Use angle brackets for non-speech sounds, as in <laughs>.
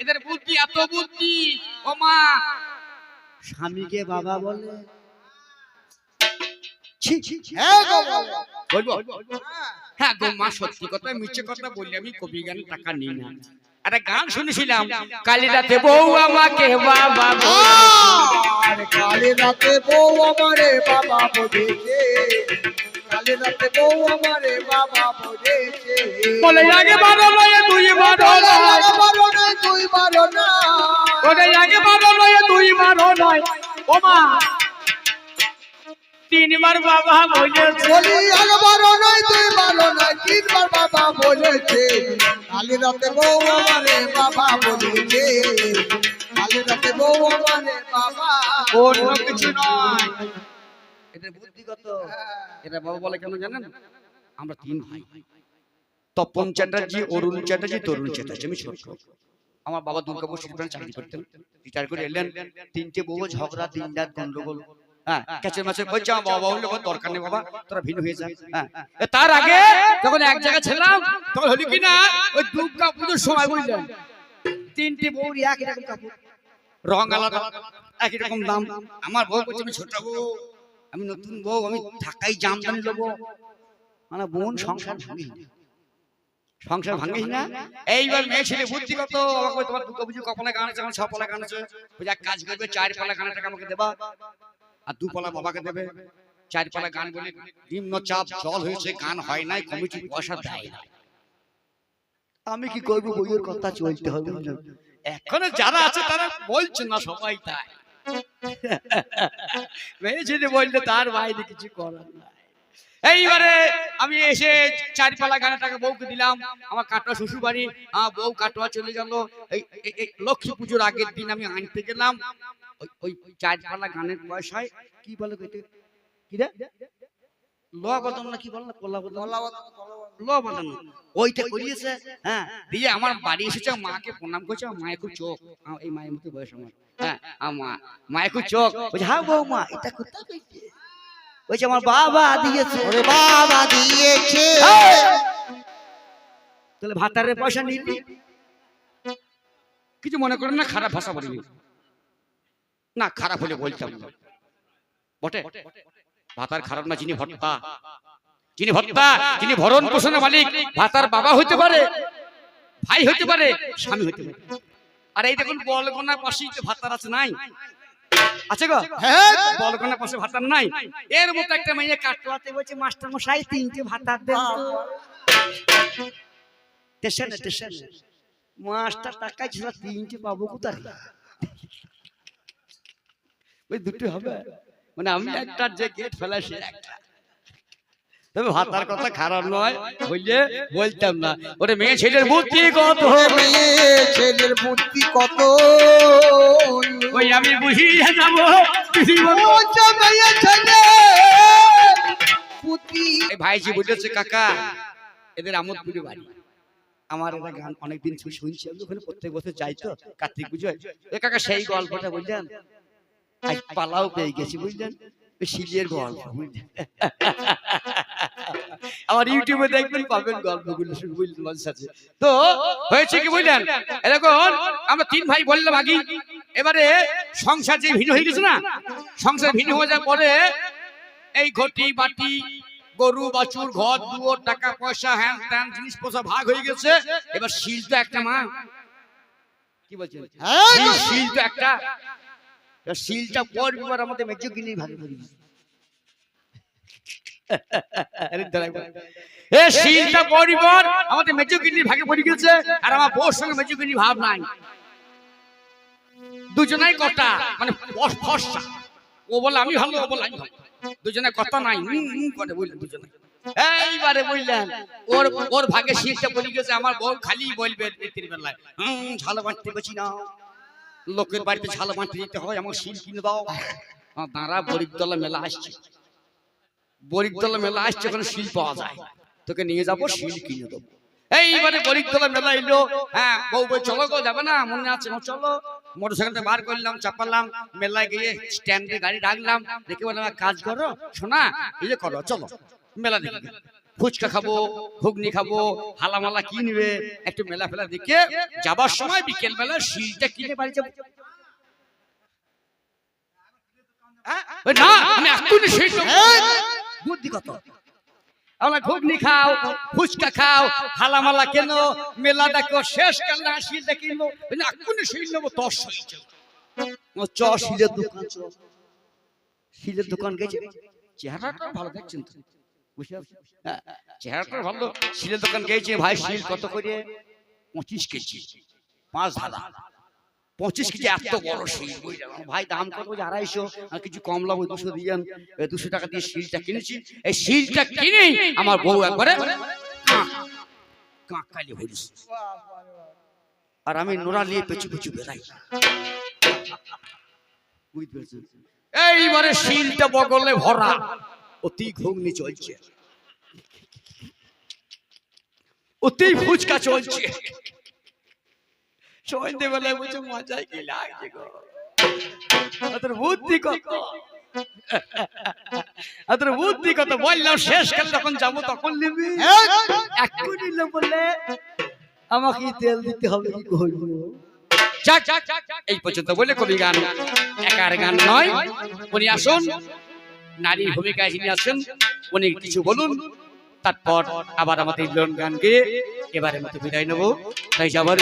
এদের বুদ্ধি এত বুদ্ধি। ও মা। স্বামীকে বাবা বলে। হ্যাঁ বলব? হ্যাঁ গো মা সত্যি কথা মিছে কথা বললি আমি কবি গান টাকা নিই না। একটা গান শুনেছিলাম কালী রাতে বউ আমাকে বাবা বলে। কালী রাতে বউ আমারে বাবা বলেছে। কালী বউ আমারে বাবা বলেছে। বলে আগে বারো নয় দুই বারো নয় বারো নয়, দুই বারো না। বলে আগে বারো নয় দুই বারো নয় ও মা তিনবার বাবা বলেছে। বলি আগে বারো নয় দুই বারো নয় তিনবার বাবা বলেছে। কালী রাতে বউ আমারে বাবা বলেছে। কালী রাতে বউ আমারে বাবা অন্য কিছু নয়। বুদ্ধি কত? এটা বাবা বলে কেন জানেন? আমরা তিন ভাই। তপন চ্যাটার্জি অরুণ চ্যাটার্জি তরুণ চ্যাটার্জি আমি ছোট। আমার বাবা দুর্গাপুর শিল্পে চাকরি করতেন। রিটায়ার করে এলেন। তিনটে বউ ঝগড়া দিন রাত গন্ডগোল। হ্যাঁ ক্যাচের মাছের বলছে আমার বাবা বলল দরকার নেই বাবা তোরা ভিন্ন হয়ে যা। হ্যাঁ। তার আগে যখন এক জায়গায় ছিলাম তখন হলি কি না ওই দুর্গা পুজোর সময় বুঝলেন তিনটে বউ একই রকম কাপড় রং আলাদা একই রকম দাম। আমার বউ বলছে আমি ছোট বউ। আমি নতুন বউ আমি ঢাকাই জামদানি দেবো। মানে বোন সংসার ভাঙি সংসার ভাঙিস না? এইবার মেয়ে ছেলে বুদ্ধি কত আমাকে তোমার দুটো বুঝি কপালে গান আছে ছ পালা গান আছে। এক কাজ করবে চার পালা গানের টাকা আমাকে দেবা আর দু পালা বাবাকে দেবে। চার পালা গান বলে নিম্ন চাপ জল হয়েছে গান হয় নাই কমিটি পয়সা দেয় না। আমি কি করব? বইয়ের কথা চলতে হবে? এখনও যারা আছে তারা বলছে না সবাই তাই। মেয়ে বললে, তার বাইরে কিছু করার নাই। এইবারে আমি এসে চারিপালা গানে টাকা বউকে দিলাম, আমার কাটোয়া শ্বশুর বাড়ি আমার বউ কাটোয়া চলে গেল। এই লক্ষ্মী পুজোর আগের দিন আমি আনতে গেলাম। ওই- ওই চারপালা গানের পয়সায়, কি বলে কি রে? ল বদন না কি বল? না বদন। ল বদন ওইটা করিয়েছে হ্যাঁ দিয়ে আমার বাড়ি এসেছে মাকে প্রণাম করছে আমার মায়ের চোখ। এই মায়ের মতো বয়স আমার। হ্যাঁ আমার মা মায়ের চোখ। বলছে হ্যাঁ বৌমা এটা কোথা কইছে বলছে আমার বাবা দিয়েছে। ওরে বাবা দিয়েছে। তাহলে ভাতারের পয়সা নিবি? কিছু মনে করেন না খারাপ ভাষা বলিনি না খারাপ হলে বলতাম। না। বটে? ভাতার খারাপ না যিনি ভর্তা যিনি ভর্তা যিনি ভরণ পোষণের মালিক ভাতার বাবা হইতে পারে ভাই হইতে পারে স্বামী হইতে পারে। আর এই দেখুন বলগোনার পাশেই তো ভাতার আছে নাই? আছে গো? হ্যাঁ বলগোনার পাশে ভাতার নাই? এর মতো একটা মেয়ে কাটোয়াতে বলছে মাস্টার মশাই তিনটে ভাতার দেন তো। স্টেশনে স্টেশনে মাস্টার টাকা ছিল তিনটে পাবো কোথায়? ওই দুটো হবে। মানে আমি একটা যে গেট ফেলা সে একটা তবে ভাতার কথা খারাপ নয় বুঝলে বলতাম না। ওরে মেয়ে ছেলের বুদ্ধি কত? মেয়ে ছেলের বুদ্ধি কত ওই আমি বুঝিয়ে যাব এই ভাইজি বুঝেছে কাকা এদের আমোদপুরে বাড়ি। আমার এটা গান অনেকদিন শুনছি আমি ওখানে প্রত্যেক বছর যাই তো কার্তিক পুজোয়। এ কাকা সেই গল্পটা বুঝলেন আজ পালাও পেয়ে গেছি বুঝলেন? শিলের গল্প বুঝলেন? <laughs> আমার ইউটিউবে দেখবেন পাবেন গল্পগুলো বুঝলেন সাথে। তো হয়েছে কি বুঝলেন? এরকম আমরা তিন ভাই বললাম আগে এবারে সংসার যে ভিন্ন হয়ে গেছে না? সংসার ভিন্ন হয়ে যাওয়ার পরে এই ঘটি বাটি গরু বাছুর ঘর দুয়ার টাকা পয়সা হ্যান ত্যান জিনিস পয়সা ভাগ হয়ে গেছে। এবার শিল তো একটা মা। কি বলছেন। শিল- তো একটা। শিলটা পর এবার আমাদের মেজো গিনি ভাগ শিলটা মানে বলে বলে করে বললেন দুজনে। এইবারে বললেন, ওর ওর ভাগে শীতটা পড়ে গেছে আমার বউ খালি বলবে বেলায়। হুম ঝালো না। লোকের বাড়িতে ঝালো বাঁটতে যেতে হয় আমার শিল কিনে দাও। আমার দাঁড়া বরিকতলা মেলা আসছে। বরিকতলা মেলা আসছে ওখানে শিল পাওয়া যায়। তোকে নিয়ে যাব শিল কিনে দেবো। এইবারে বরিকতলা মেলা এলো। হ্যাঁ বউ বই চলো গো যাবে না মনে আছে চলো। মোটর সাইকেলটা বার করলাম চাপালাম মেলায় গিয়ে স্ট্যান্ডে গাড়ি রাখলাম। দেখে বললাম কাজ করো শোনা এই যে করো চলো মেলা দেখে। ফুচকা খাব ঘুগনি খাব হালামালা কিনবে একটু মেলা ফেলা দেখে যাবার সময় বিকেল বেলা শিলটা কিনে বাড়ি যাব? না আমি এক্ষুনি শিল বুদ্ধি কত? আমরা ঘুগনি খাও ফুচকা খাও হালামালা কেন? মেলা দেখো শেষ কাল না শিলটা কিনবো। শিল নেব চ শিলের দোকান। চ শিলের দোকান গেছে? চেহারাটা ভালো দেখছেন তো? চেহারাটা ভালো। শিলের দোকান গিয়েছে ভাই শিল কত করে? পঁচিশ কেজি পাঁচ ধারা পঁচিশ কেজি এত বড় শিল আমার ভাই দাম কত বলছে? আড়াইশো। কিছু কম লাগবে দুশো এই দুশো টাকা দিয়ে শিলটা কিনেছি। এই শিলটা কিনেই আমার বউ একবারে কাঁকালি হরিস আর আমি নোরা নিয়ে পেছু পেছু বেড়াই। বুঝতে পেরেছেন? এইবারে শিলটা বগলে ভরা। অতি ঘুগনি চলছে। অতি ফুচকা চলছে। সন্ধ্যেবেলায় বলছে মজাই কি লাগছে গো। তোর বুদ্ধি কত। তোর বুদ্ধি কত। বললাম শেষ কাল যখন যাব তখন নিবি। একটু নিলে বললে আমাকে তেল দিতে হবে কি করব। এই পর্যন্ত বলে কবি গান। একার গান নয়। উনি আসুন। নারীর ভূমিকায় যিনি আছেন উনি কিছু বলুন। তারপর আবার আমাদের লোন গান গিয়ে এবারে মতো বিদায় নেব। তাই যাবার